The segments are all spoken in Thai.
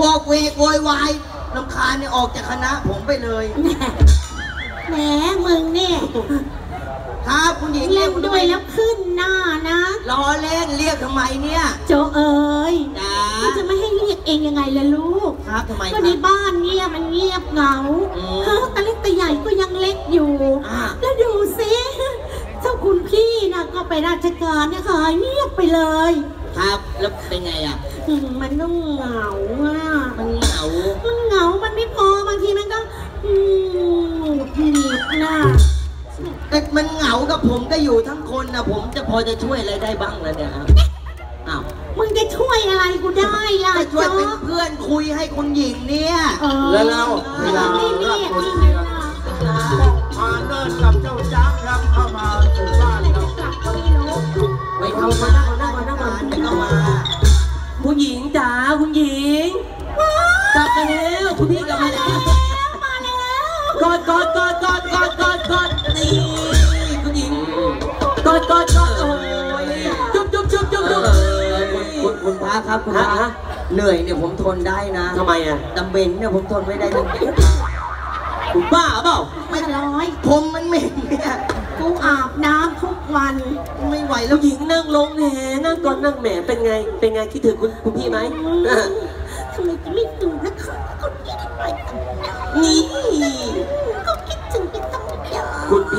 เวกโวยวายลำคาญเนี่ยออกจากคณะผมไปเลย แหมมึงเนี่ยครับคุณหญิงเล่นด้วยแล้วขึ้นหน้านะล้อเล่นเรียกทำไมเนี่ยโจเอ๋ยจ้านี่จะไม่ให้เรียกเองยังไงล่ะลูกครับทำไมคก็รับในบ้านเนี่ยมันเงียบเหงาอืมเฮ้ตาเล็กตาใหญ่ก็ยังเล็กอยู่อ่าแล้วดูสิเจ้าคุณพี่นะก็ไปราชการเนี่ยหายเงียบไปเลย ครับแล้วเป็นไงอะอืมมันต้องเหงาอะ แต่มันเหงากับผมก็อยู่ทั้งคนนะผมจะพอจะช่วยอะไรได้บ้างล่ะเนี่ยอ้าวมึงจะช่วยอะไรกูได้ล่ะจะช่วยเป็นจ๊ะเพื่อนคุยให้คุณหญิงเนี่ยเออแล้วเราเวลาไม่เรียกนี่นะมาเดินกับเจ้าจ้างครับเข้ามาถึงบ้านครับกลับก็ไม่รู้ไม่เข้ามานั่งก่อนนั่งก่อนนั่งก่อนไม่เข้ามาคุณหญิงจ๋าคุณหญิงกลับมาแล้วคุณพี่กลับมาแล้วมาแล้วกอดกอดกอดกอดกอดกอดกอด นี่คุณหญิงกอดกอดกอดโอ้ยจุ๊บจุ๊บจุ๊บจุ๊บเอจุ๊บอคุณคุณคุณพระครับคุณพระฮะเหนื่อยเนี่ยผมทนได้นะทำไมอะดำเบนเนี่ยผมทนไม่ได้เลยคุณบ้าเปล่าไม่ร้อย ผมมันเหม็นเนี่ยกูอาบน้ำทุกวันไม่ไหวแล้ผู้วหญิงนั่งลงแหมนั่งก่อนนั่งแหมเป็นไง เป็นไงคิดถึงคุณคุณพี่ไหมอะทำไมจะไม่ดูนะคะคนที่ได้ไปตั้งน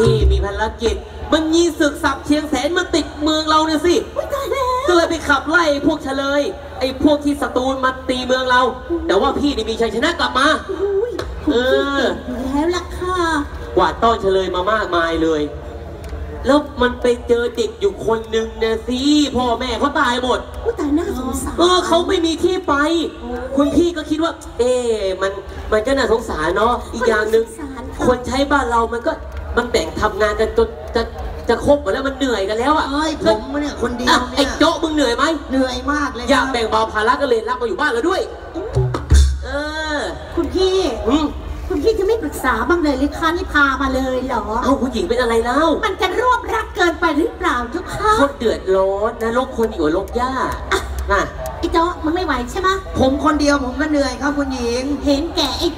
านคุณพี่มีภารกิจ มันมีศึกสับเชียงแสนมาติดเมืองเราเนี่ยสิอุ๊ยตายแล้วก็เลยไปขับไล่พวกเฉลย ไอ้พวกที่ศัตรูมาตีเมืองเรา แต่ว่าพี่นี่มีชัยชนะกลับมาอุ้ยเอออยู่แล้วล่ะค่ะกวาดต้อนเฉลยมามากมายเลย แล้วมันไปเจอเด็กอยู่คนหนึ่งเนี่ยสิพ่อแม่เขาตายหมดอุ้ยตายน่าสงสารเออเขาไม่มีที่ไป คุณพี่ก็คิดว่า เอ๊ะมันมันก็น่าสงสารเนาะอีกอย่างหนึ่งสารคนใช้บ้านเรามันก็ มันแบ่งทำงานกันจนจะจะครบหมดแล้วมันเหนื่อยกันแล้วอะเอ้ยผมเนี่ยคนเดียอะวไอ้เนี่ยโจ๊ะมึงเหนื่อยไหมเหนื่อยมากเลยอยากครับแบ่งเบาภาระก็เลยรับมาอยู่บ้านเราด้วย เออคุณพี่ อืมคุณพี่จะไม่ปรึกษาบ้างเลยหรือคะนี่พามาเลยเหรอ เอาผู้หญิงเป็นอะไรเล่ามันจะรวบรัดเกินไปหรือเปล่าเจ้าค่ะคนเดือดร้อนนะลกคนอยู่กับลกหญ้าน่ะไอ้เจ้ามันไม่ไหวใช่ไหมผมคนเดียวผมก็เหนื่อยครับคุณหญิง เห็นแก่ไอ้